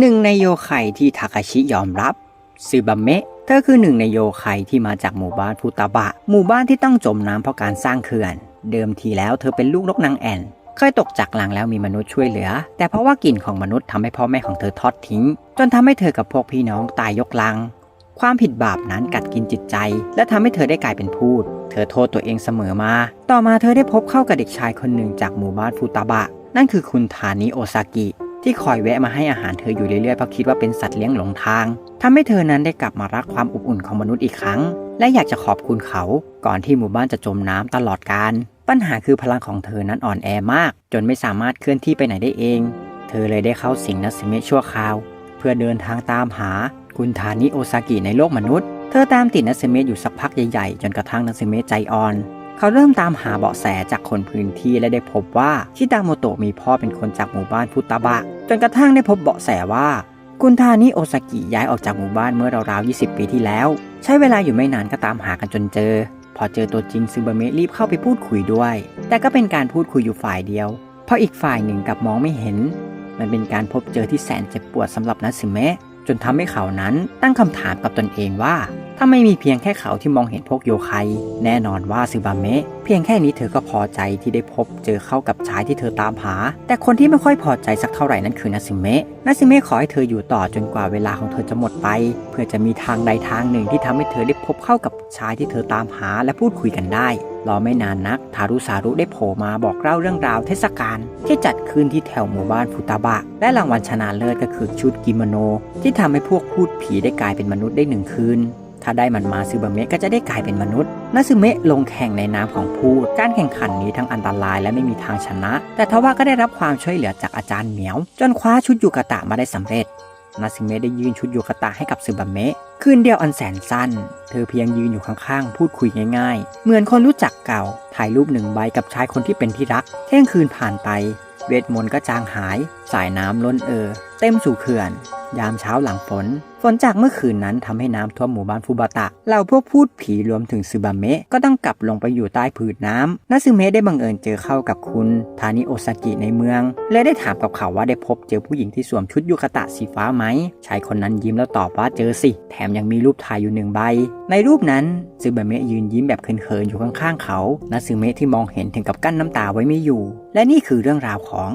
หนึ่งในโยไคที่ทาคาชิยอมรับซึบาเมะเธอคือหนึ่งในโยไคที่มาจากหมู่บ้านฟูตาบะ หมู่บ้านที่ต้องจมน้ำเพราะการสร้างเขื่อน เดิมทีแล้วเธอเป็นลูกนกนางแอ่นเคยตกจากหลังแล้วมีมนุษย์ช่วยเหลือ แต่เพราะว่ากลิ่นของมนุษย์ทำให้พ่อแม่ของเธอทอดทิ้ง จนทำให้เธอกับพวกพี่น้องตายยกลัง ความผิดบาปนั้นกัดกินจิตใจ และทำให้เธอได้กลายเป็นพูด เธอโทษตัวเองเสมอมา ต่อมาเธอได้พบเข้ากับเด็กชายคนหนึ่งจากหมู่บ้านฟูตาบะ นั่นคือคุณทานิโอซากิ ที่คอยแวะมาให้อาหารเธออยู่เรื่อยๆเพราะคิดว่าเป็นสัตว์เลี้ยงหลงทางทำให้เธอนั้นได้กลับมารักความอบอุ่นของมนุษย์อีกครั้ง และอยากจะขอบคุณเขาก่อนที่หมู่บ้านจะจมน้ำตลอดกาลปัญหาคือพลังของเธอนั้นอ่อนแอมาก จนไม่สามารถเคลื่อนที่ไปไหนได้เอง เธอเลยได้เข้าสิงนัสเมะชั่วคราว เพื่อเดินทางตามหาคุณทานิโอซากิในโลกมนุษย์ เธอตามติดนัสเมะอยู่สักพักใหญ่ๆ จนกระทั่งนัสเมะใจอ่อน เขาเริ่มตามหาเบาะแสจากคนพื้นที่และได้พบว่าชิตาโมโตะมีพ่อเป็นคนจากหมู่บ้านฟุตาบะ จนกระทั่งได้พบเบาะแสว่ากุนทานิโอซากิย้ายออกจากหมู่บ้านเมื่อราวๆ 20 ปีที่แล้ว ใช้เวลาอยู่ไม่นานก็ตามหากันจนเจอ พอเจอตัวจริงซึบาเมะรีบเข้าไปพูดคุยด้วย แต่ก็เป็นการพูดคุยอยู่ฝ่ายเดียว เพราะอีกฝ่ายหนึ่งกับมองไม่เห็น มันเป็นการพบเจอที่แสนเจ็บปวดสำหรับนัสึเมะจนทำให้เขานั้นตั้งคำถามกับตนเองว่า ถ้าไม่มีเพียงแค่เขาที่มองเห็นพวกโยไคแน่นอนว่าซึบาเมะเพียงแค่นี้เธอก็พอใจที่ได้พบเจอเข้ากับชายที่เธอตามหา แต่คนที่ไม่ค่อยพอใจสักเท่าไหร่นั่นคือนัซึเมะนัซึเมะขอให้เธออยู่ต่อจนกว่าเวลาของเธอจะหมดไป เพื่อจะมีทางใดทางหนึ่งที่ทำให้เธอได้พบเข้ากับชายที่เธอตามหาและพูดคุยกันได้รอไม่นานนัก ทารุสารุได้โผล่มาบอกเล่าเรื่องราวเทศกาลที่จัดขึ้นที่แถวหมู่บ้านฟุตาบะ และรางวัลชนะเลิศก็คือชุดกิโมโน ที่ทำให้พวกพูดผีได้กลายเป็นมนุษย์ได้หนึ่งคืน ถ้าได้มันมาซึบาเมะก็จะได้กลายเป็นมนุษย์นาซึเมะลงแข่งในนามของพูด การแข่งขันนี้ทั้งอันตรายและไม่มีทางชนะ แต่ทว่าก็ได้รับความช่วยเหลือจากอาจารย์เหมียว จนคว้าชุดยูกะตะมาได้สำเร็จนาซึเมะได้ยื่นชุดยูกะตะให้กับซึบาเมะคืนเดียวอันแสนสั้น เธอเพียงยืนอยู่ข้างๆ พูดคุยง่ายๆ เหมือนคนรู้จักเก่า ถ่ายรูปหนึ่งใบกับชายคนที่เป็นที่รัก เที่ยงคืนผ่านไป เวทมนต์ก็จางหาย สายน้ำล้นเออ เต็มสู่เขื่อน ยามเช้าหลังฝน ฝนจากเมื่อคืนนั้นทำให้น้ำท่วมหมู่บ้านฟูบาตะ เหล่าพวกพูดผีรวมถึงซึบาเมะก็ต้องกลับลงไปอยู่ใต้ผืนน้ำนาซึเมะได้บังเอิญเจอเข้ากับคุณทานิโอซากิในเมือง และได้ถามกับเขาว่าได้พบเจอผู้หญิงที่สวมชุดยูคาตะสีฟ้าไหม ชายคนนั้นยิ้มแล้วตอบว่าเจอสิ แถมยังมีรูปถ่ายอยู่หนึ่งใบ ในรูปนั้นซึบาเมะยืนยิ้มแบบเขินๆอยู่ข้างๆเขานาซึเมะที่มองเห็นถึงกับกั้นน้ำตาไว้ไม่อยู่ และนี่คือเรื่องราวของ